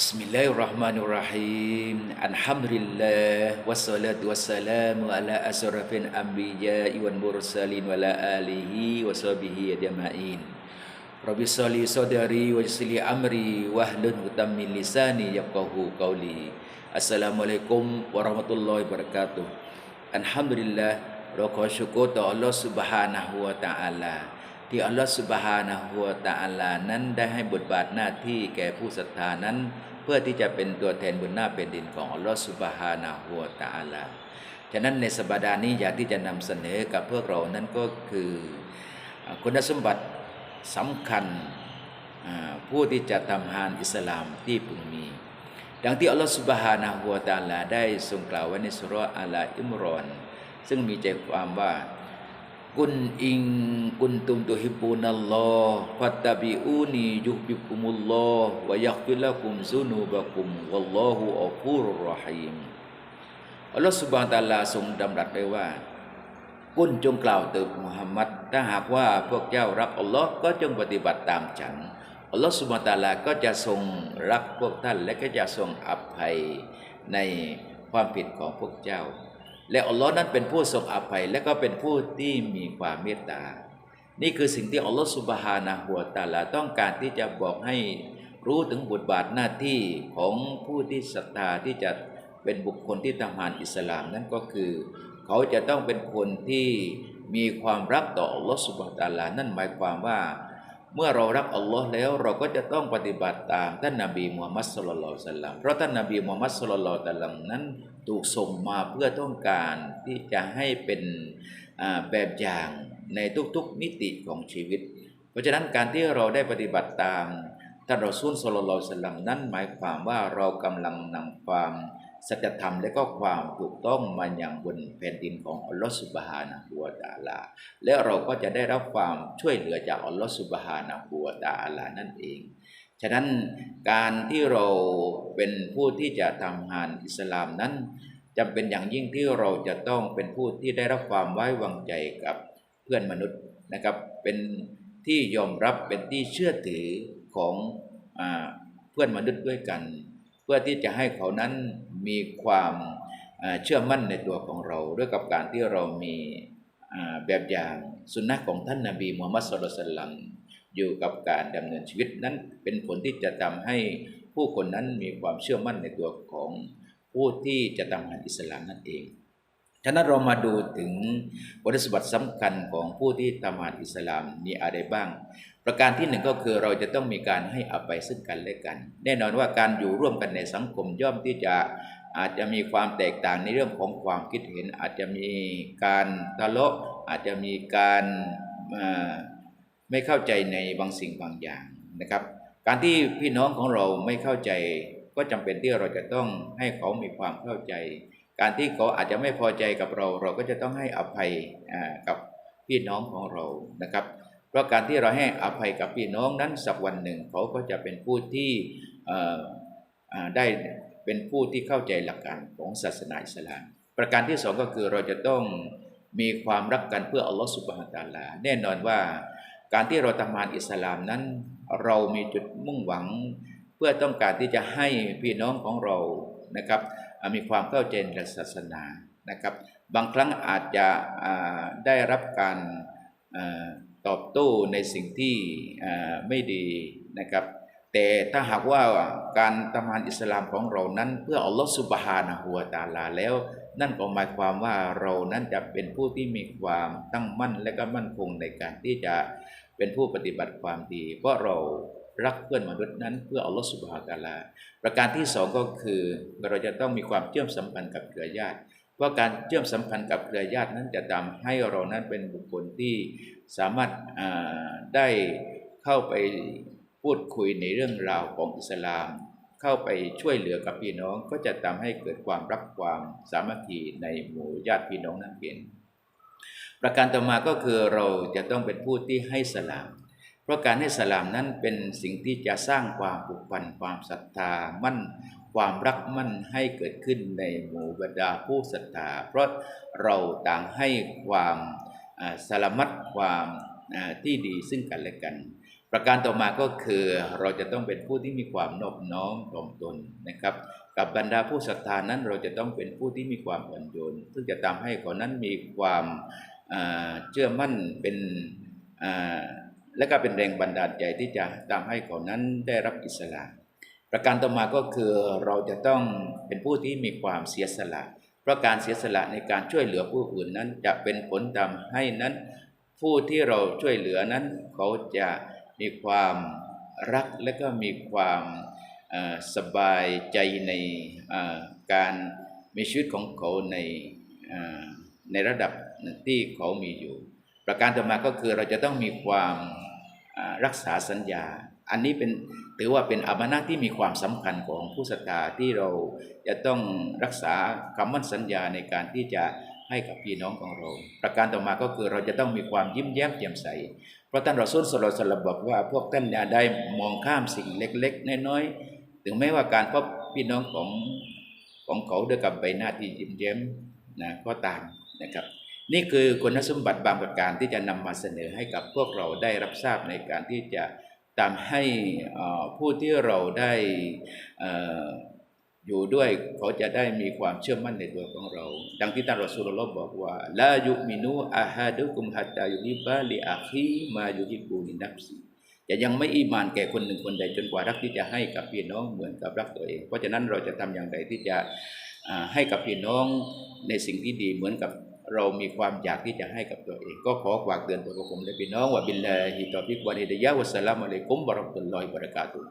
Bismillahirrahmanirrahim. Alhamdulillah wassalatu wassalamu ala asrafil anbiya'i wal mursalin wa ala alihi wa sahbihi ajma'in. Rabbi shalli sadri wa yassir amri wahlul 'uqdatam min lisani yafqahu qawli. Assalamualaikum warahmatullahi wabarakatuh. Alhamdulillah เราขอชุกรต่อ Allah Subhanahu wa Ta'ala ที่อัลลอฮฺสุบฮานะฮูวะตะอาลานั้นได้ให้บทบาทหน้าที่แก่ผู้ศรัทธานั้น เพื่อที่จะเป็นตัวแทนบนหน้าเป็นดินของอัลลอฮฺสุบฮานะฮูวตะอาลาฉะนั้นในสัปดาห์นี้อยากที่จะนำเสนอกับพวกเรานั้นก็คือคุณสมบัติสำคัญผู้ที่จะทำฮานอิสลามที่พึงมี ดังที่อัลลอฮฺสุบฮานะฮูวตะอาลาได้ทรงกล่าวไว้ในสุรอัลอิมรอน ซึ่งมีใจความว่า กุนอิงกุนตุมตุฮิบุนัลลอฮ์ฟัตตะบิอูนียุบิคุมุลลอฮ์วะยักฟิละกุมซุนูบะกุมวัลลอฮุอักูรรหีมอัลลอฮฺสุบานตะลาทรงดำรัสไว้ว่า กุนจงกล่าวเติบมุฮัมมัดถ้าหากว่าพวกเจ้ารักอัลลอฮ์ก็จงปฏิบัติตามฉันอัลลอฮฺสุบานตะลาก็จะทรงรักพวกท่านและก็จะทรงอภัยในความผิดของพวกเจ้า และอัลลอฮ์นั้นเป็นผู้ทรงอภัย และก็เป็นผู้ที่มีความเมตตา นี่คือสิ่งที่อัลลอฮ์สุบฮานะหัวตาลาต้องการที่จะบอกให้รู้ถึงบทบาทหน้าที่ของผู้ที่ศรัทธาที่จะเป็นบุคคลที่ทำงานอิสลามนั่นก็คือ เขาจะต้องเป็นคนที่มีความรักต่ออัลลอฮ์สุบฮาตาลานั่นหมายความว่า เมื่อเรารักอัลลอฮ์แล้วเราก็จะต้องปฏิบัติตามท่านนาบีมูฮัมมัดสุลลัลสัลลัมเพราะท่านนาบีมูฮัมมัดสุลลัลสัลลัมนั้นถูกส่งมาเพื่อต้องการที่จะให้เป็นแบบอย่างในทุกๆมิติของชีวิต เพราะฉะนั้นการที่เราได้ปฏิบัติตามท่านรอซูลสุลลัลสัลลัมนั้นหมายความว่าเรากำลังนำความ สัจธรรมและก็ความถูกต้องมาอย่างบนแผ่นดินของอัลลอฮฺสุบฮานะฮูวาตาลา และเราก็จะได้รับความช่วยเหลือจากอัลลอฮฺสุบฮานะฮูวาตาลานั่นเอง ฉะนั้นการที่เราเป็นผู้ที่จะทำงานอิสลามนั้นจำเป็นอย่างยิ่งที่เราจะต้องเป็นผู้ที่ได้รับความไว้วางใจกับเพื่อนมนุษย์นะครับ เป็นที่ยอมรับเป็นที่เชื่อถือของอเพื่อนมนุษย์ด้วยกัน เพื่อที่จะให้เขานั้น มีความเชื่อมั่นในตัวของเรา ด้วยกับการที่เรามีแบบอย่างสุนนะของท่านนาบีมูฮัมมัดสุลตัลลัมอยู่กับการดำเนินชีวิตนั้นเป็นผลที่จะทำให้ผู้คนนั้นมีความเชื่อมั่นในตัวของผู้ที่จะทำงานอิสลามนั่นเอง ฉะนั้นเรามาดูถึงบทสมบัติสำคัญของผู้ที่ทำงานอิสลามมีอะไรบ้าง ประการที่หนึ่งก็คือเราจะต้องมีการให้อภัยซึ่งกันและกัน แน่นอนว่าการอยู่ร่วมกันในสังคมย่อมที่จะอาจจะมีความแตกต่างในเรื่องของความคิดเห็น อาจจะมีการทะเลาะอาจจะมีการไม่เข้าใจในบางสิ่งบางอย่างนะครับ การที่พี่น้องของเราไม่เข้าใจ ก็จำเป็นที่เราจะต้องให้เขามีความเข้าใจ การที่เขาอาจจะไม่พอใจกับเรา เราก็จะต้องให้อภัยกับพี่น้องของเรานะครับ เพราะการที่เราให้อภัยกับพี่น้องนั้นสักวันหนึ่งเขาก็จะเป็นผู้ที่ได้เป็นผู้ที่เข้าใจหลักการของศาสนาอิสลาม ประการที่สองก็คือเราจะต้องมีความรักกันเพื่ออัลลอฮฺสุบฮานตาลา แน่นอนว่าการที่เราทำงานอิสลามนั้น เรามีจุดมุ่งหวัง เพื่อต้องการที่จะให้พี่น้องของเรานะครับมีความเข้าใจในศาสนานะครับ บางครั้งอาจจะได้รับการ ตอบโต้ในสิ่งที่ไม่ดีนะครับ แต่ถ้าหากว่าการทำงานอิสลามของเรานั้น เพื่ออัลลอฮฺสุบฮานะฮูวาตาลาแล้ว นั่นก็หมายความว่าเรานั้นจะเป็นผู้ที่มีความตั้งมั่นและก็มั่นคงในการที่จะเป็นผู้ปฏิบัติความดี เพราะเรารักเพื่อนมนุษย์นั้นเพื่ออัลลอฮฺสุบฮาตาลา ประการที่สองก็คือเราจะต้องมีความเชื่อมสัมพันธ์กับเครือญาติ ว่าการเชื่อมสัมพันธ์กับเครือญาตินั้นจะทำให้เรานั้นเป็นบุคคลที่สามารถได้เข้าไปพูดคุยในเรื่องราวของอิสลาม เข้าไปช่วยเหลือกับพี่น้องก็จะทำให้เกิดความรักความสามัคคีในหมู่ญาติพี่น้องนั่นเองประการต่อมาก็คือเราจะต้องเป็นผู้ที่ให้สลาม ราะการให้สลามนั้นเป็นสิ่งที่จะสร้างความผูกพันความศรัทธามั่นความรักมั่นให้เกิดขึ้นในหมู่บรรดาผู้ศรัทธาเพราะเราต่างให้ความสามัดความที่ดีซึ่งกันและกัน ประการต่อมาก็คือเราจะต้องเป็นผู้ที่มีความนอบน้อมถ่อมตนนะครับ กับบรรดาผู้ศรัทธานั้นเราจะต้องเป็นผู้ที่มีความอ่อนโยนซึ่งจะทำให้เขานั้นมีความเชื่อมั่นเป็น และก็เป็นแรงบันดาลใจที่จะทำให้เขานั้นได้รับอิสระ ประการต่อมาก็คือเราจะต้องเป็นผู้ที่มีความเสียสละ เพราะการเสียสละในการช่วยเหลือผู้อื่นนั้นจะเป็นผลทำให้นั้น ผู้ที่เราช่วยเหลือนั้น เขาจะมีความรักและก็มีความสบายใจในการมีชีวิตของเขาในในระดับที่เขามีอยู่ ประการต่อมาก็คือเราจะต้องมีความรักษาสัญญา อันนี้เป็นถือว่าเป็นอามานะที่มีความสำคัญของผู้ศรัทธาที่เราจะต้องรักษาคำมั่นสัญญาในการที่จะให้กับพี่น้องของเรา ประการต่อมาก็คือเราจะต้องมีความยิ้มแย้มแจ่มใส เพราะท่านรอซูลสโลสลมบอกว่าพวกท่านเนี่ยได้มองข้ามสิ่งเล็กๆน้อยๆ ถึงแม้ว่าการพบพี่น้องของของเขาด้วยกับใบหน้าที่ยิ้มแย้มนะก็ตามนะครับ นี่คือคุณสมบัติบางประการที่จะนำมาเสนอให้กับพวกเราได้รับทราบในการที่จะตามให้ผู้ที่เราได้ออยู่ด้วยเขาจะได้มีความเชื่อมั่นในตัวของเรา ดังที่ท่านรอสูลลอฮ์บอกว่าลายุมินูอาฮาดุกุมฮัตตายุฮิบะลิอาคีมายุฮิบูลินับซีจะยังไม่อีหมานแก่คนหนึ่งคนใดจนกว่ารักที่จะให้กับพี่น้องเหมือนกับรักตัวเอง เพราะฉะนั้นเราจะทำอย่างไรที่จะให้กับพี่น้องในสิ่งที่ดีเหมือนกับ เรามีความอยากที่จะให้กับตัวเอง ก็ขอฝากเตือนตัวผมและพี่น้องว่าบิลลาฮิตอฟิกวะฮิดยะวัสสลามุอะลัยกุมบะเราะห์มะตุลลอฮิวะบะเราะกาตุฮ์